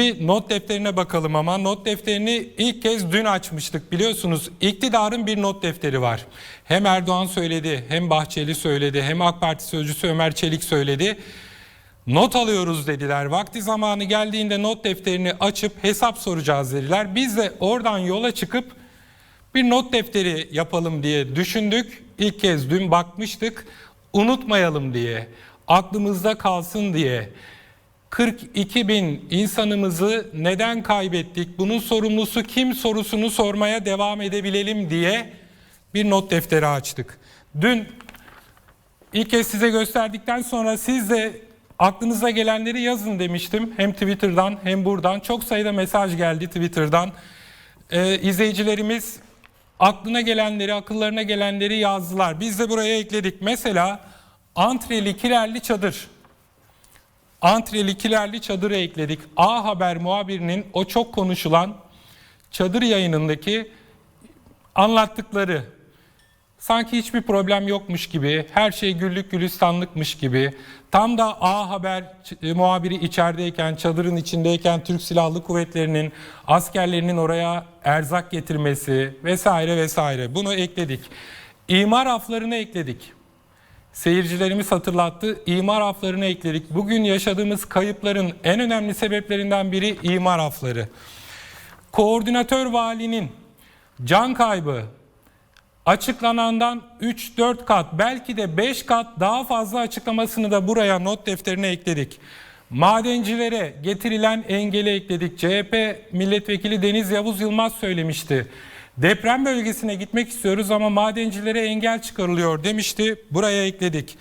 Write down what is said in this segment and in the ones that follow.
bir not defterine bakalım ama not defterini ilk kez dün açmıştık biliyorsunuz. İktidarın bir not defteri var. Hem Erdoğan söyledi, hem Bahçeli söyledi, hem AK Parti sözcüsü Ömer Çelik söyledi. Not alıyoruz dediler. Vakti zamanı geldiğinde not defterini açıp hesap soracağız dediler. Biz de oradan yola çıkıp bir not defteri yapalım diye düşündük. İlk kez dün bakmıştık. Unutmayalım diye, aklımızda kalsın diye. 42 bin insanımızı neden kaybettik, bunun sorumlusu kim sorusunu sormaya devam edebilelim diye bir not defteri açtık. Dün ilk kez size gösterdikten sonra siz de aklınıza gelenleri yazın demiştim. Hem Twitter'dan hem buradan. Çok sayıda mesaj geldi Twitter'dan. Ee, izleyicilerimiz aklına gelenleri, akıllarına gelenleri yazdılar. Biz de buraya ekledik. Mesela antreli kirerli çadır. Antreli kilerli çadırı ekledik. A Haber muhabirinin o çok konuşulan çadır yayınındaki anlattıkları sanki hiçbir problem yokmuş gibi, her şey güllük gülistanlıkmış gibi. Tam da A Haber ç- muhabiri içerideyken, çadırın içindeyken Türk Silahlı Kuvvetleri'nin askerlerinin oraya erzak getirmesi vesaire vesaire. Bunu ekledik. İmar aflarını ekledik. Seyircilerimiz hatırlattı. İmar aflarını ekledik. Bugün yaşadığımız kayıpların en önemli sebeplerinden biri imar afları. Koordinatör valinin can kaybı açıklanandan 3-4 kat belki de 5 kat daha fazla açıklamasını da buraya not defterine ekledik. Madencilere getirilen engeli ekledik. CHP milletvekili Deniz Yavuz Yılmaz söylemişti. Deprem bölgesine gitmek istiyoruz ama madencilere engel çıkarılıyor demişti. Buraya ekledik.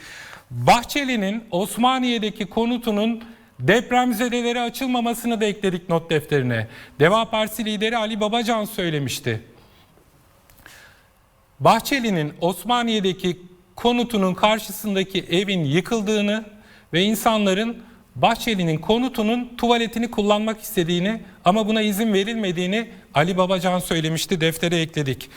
Bahçeli'nin Osmaniye'deki konutunun depremzedelere açılmamasını da ekledik not defterine. Deva Partisi lideri Ali Babacan söylemişti. Bahçeli'nin Osmaniye'deki konutunun karşısındaki evin yıkıldığını ve insanların Bahçeli'nin konutunun tuvaletini kullanmak istediğini ama buna izin verilmediğini Ali Babacan söylemişti. Deftere ekledik.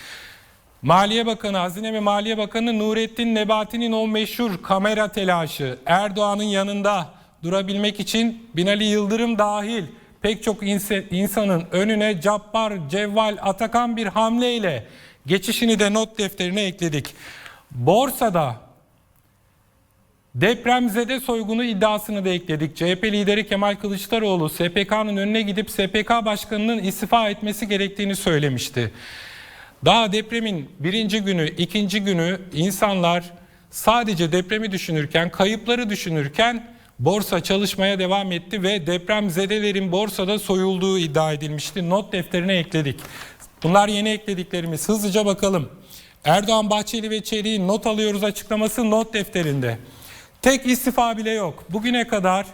Maliye Bakanı, Hazine ve Maliye Bakanı Nurettin Nebati'nin o meşhur kamera telaşı Erdoğan'ın yanında durabilmek için Binali Yıldırım dahil pek çok insanın önüne Cabbar, Cevval, Atakan bir hamleyle geçişini de not defterine ekledik. Borsada Depremzede soygunu iddiasını da ekledik. CHP lideri Kemal Kılıçdaroğlu SPK'nın önüne gidip SPK başkanının istifa etmesi gerektiğini söylemişti. Daha depremin birinci günü, ikinci günü insanlar sadece depremi düşünürken, kayıpları düşünürken borsa çalışmaya devam etti ve depremzedelerin borsada soyulduğu iddia edilmişti. Not defterine ekledik. Bunlar yeni eklediklerimiz. Hızlıca bakalım. Erdoğan, Bahçeli ve Çelik'in not alıyoruz açıklaması not defterinde. Tek istifa bile yok. Bugüne kadar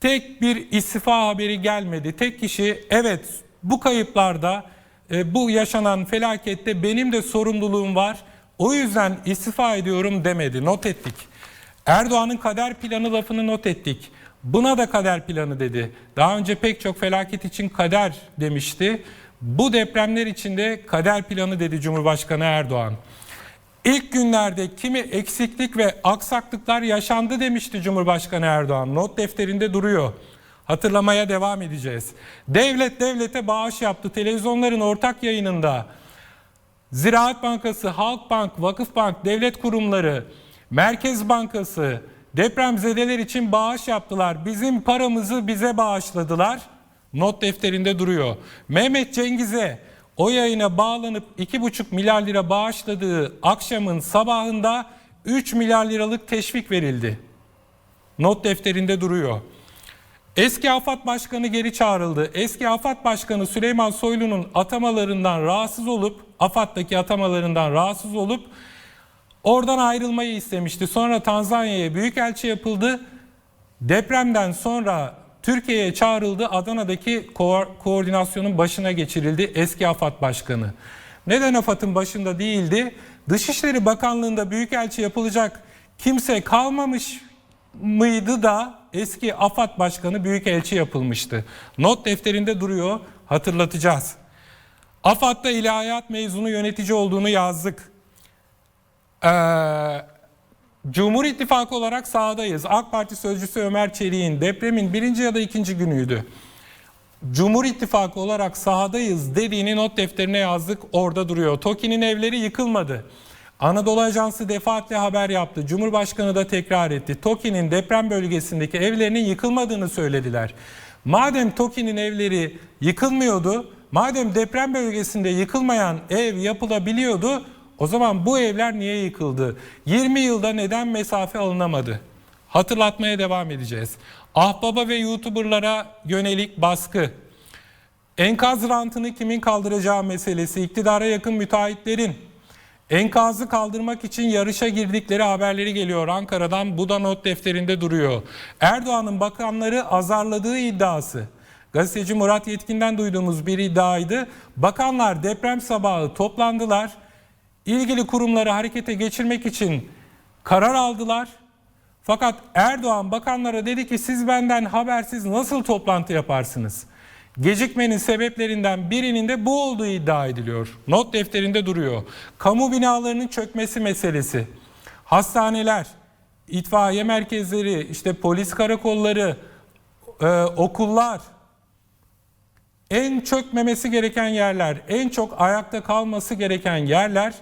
tek bir istifa haberi gelmedi. Tek kişi evet bu kayıplarda e, bu yaşanan felakette benim de sorumluluğum var. O yüzden istifa ediyorum demedi. Not ettik. Erdoğan'ın kader planı lafını not ettik. Buna da kader planı dedi. Daha önce pek çok felaket için kader demişti. Bu depremler için de kader planı dedi Cumhurbaşkanı Erdoğan. İlk günlerde kimi eksiklik ve aksaklıklar yaşandı demişti Cumhurbaşkanı Erdoğan. Not defterinde duruyor. Hatırlamaya devam edeceğiz. Devlet devlete bağış yaptı. Televizyonların ortak yayınında Ziraat Bankası, Halkbank, Vakıfbank, devlet kurumları, Merkez Bankası depremzedeler için bağış yaptılar. Bizim paramızı bize bağışladılar. Not defterinde duruyor. Mehmet Cengiz'e o yayına bağlanıp 2,5 milyar lira bağışladığı akşamın sabahında 3 milyar liralık teşvik verildi. Not defterinde duruyor. Eski AFAD Başkanı geri çağrıldı. Eski AFAD Başkanı Süleyman Soylu'nun atamalarından rahatsız olup, AFAD'daki atamalarından rahatsız olup oradan ayrılmayı istemişti. Sonra Tanzanya'ya büyükelçi yapıldı. Depremden sonra Türkiye'ye çağrıldı. Adana'daki ko- koordinasyonun başına geçirildi eski AFAD Başkanı. Neden AFAD'ın başında değildi? Dışişleri Bakanlığı'nda büyükelçi yapılacak kimse kalmamış mıydı da eski AFAD Başkanı büyükelçi yapılmıştı. Not defterinde duruyor, hatırlatacağız. AFAD'da ilahiyat mezunu yönetici olduğunu yazdık. Ee, Cumhur İttifakı olarak sahadayız. AK Parti sözcüsü Ömer Çelik'in depremin birinci ya da ikinci günüydü. Cumhur İttifakı olarak sahadayız dediğini not defterine yazdık. Orada duruyor. TOKİ'nin evleri yıkılmadı. Anadolu Ajansı defaatle haber yaptı. Cumhurbaşkanı da tekrar etti. TOKİ'nin deprem bölgesindeki evlerinin yıkılmadığını söylediler. Madem TOKİ'nin evleri yıkılmıyordu, madem deprem bölgesinde yıkılmayan ev yapılabiliyordu, o zaman bu evler niye yıkıldı? 20 yılda neden mesafe alınamadı? Hatırlatmaya devam edeceğiz. Ahbaba ve YouTuber'lara yönelik baskı. Enkaz rantını kimin kaldıracağı meselesi, iktidara yakın müteahhitlerin enkazı kaldırmak için yarışa girdikleri haberleri geliyor Ankara'dan. Bu da not defterinde duruyor. Erdoğan'ın bakanları azarladığı iddiası. Gazeteci Murat Yetkin'den duyduğumuz bir iddiaydı. Bakanlar deprem sabahı toplandılar. İlgili kurumları harekete geçirmek için karar aldılar. Fakat Erdoğan bakanlara dedi ki siz benden habersiz nasıl toplantı yaparsınız? Gecikmenin sebeplerinden birinin de bu olduğu iddia ediliyor. Not defterinde duruyor. Kamu binalarının çökmesi meselesi. Hastaneler, itfaiye merkezleri, işte polis karakolları, e, okullar, en çökmemesi gereken yerler, en çok ayakta kalması gereken yerler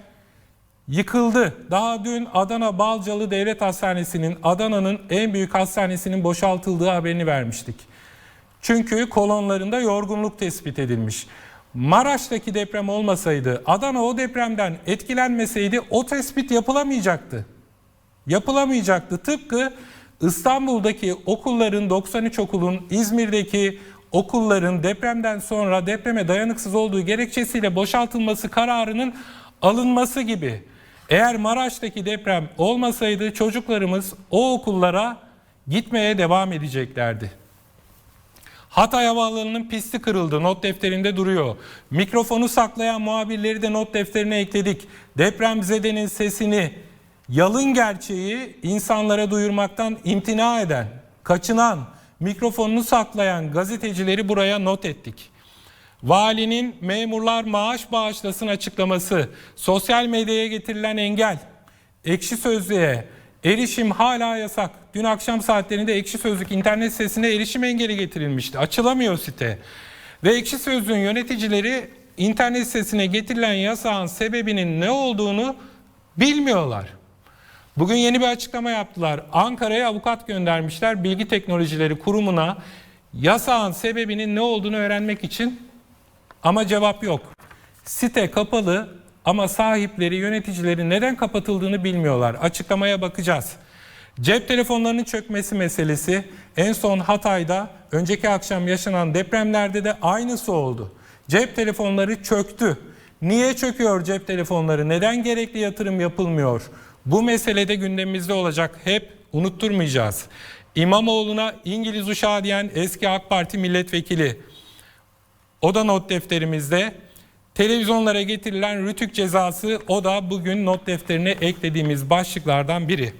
yıkıldı. Daha dün Adana Balcalı Devlet Hastanesi'nin, Adana'nın en büyük hastanesinin boşaltıldığı haberini vermiştik. Çünkü kolonlarında yorgunluk tespit edilmiş. Maraş'taki deprem olmasaydı, Adana o depremden etkilenmeseydi o tespit yapılamayacaktı. Yapılamayacaktı. Tıpkı İstanbul'daki okulların 93 okulun, İzmir'deki okulların depremden sonra depreme dayanıksız olduğu gerekçesiyle boşaltılması kararının alınması gibi. Eğer Maraş'taki deprem olmasaydı çocuklarımız o okullara gitmeye devam edeceklerdi. Hatay Havaalanı'nın pisti kırıldı. Not defterinde duruyor. Mikrofonu saklayan muhabirleri de not defterine ekledik. Depremzedenin sesini, yalın gerçeği insanlara duyurmaktan imtina eden, kaçınan, mikrofonunu saklayan gazetecileri buraya not ettik. Valinin memurlar maaş bağışlasın açıklaması, sosyal medyaya getirilen engel, ekşi sözlüğe erişim hala yasak. Dün akşam saatlerinde ekşi sözlük internet sitesine erişim engeli getirilmişti. Açılamıyor site. Ve ekşi sözlüğün yöneticileri internet sitesine getirilen yasağın sebebinin ne olduğunu bilmiyorlar. Bugün yeni bir açıklama yaptılar. Ankara'ya avukat göndermişler Bilgi Teknolojileri Kurumu'na yasağın sebebinin ne olduğunu öğrenmek için ama cevap yok. Site kapalı ama sahipleri, yöneticileri neden kapatıldığını bilmiyorlar. Açıklamaya bakacağız. Cep telefonlarının çökmesi meselesi en son Hatay'da önceki akşam yaşanan depremlerde de aynısı oldu. Cep telefonları çöktü. Niye çöküyor cep telefonları? Neden gerekli yatırım yapılmıyor? Bu meselede gündemimizde olacak. Hep unutturmayacağız. İmamoğlu'na İngiliz uşağı diyen eski AK Parti milletvekili o da not defterimizde. Televizyonlara getirilen rütük cezası o da bugün not defterine eklediğimiz başlıklardan biri.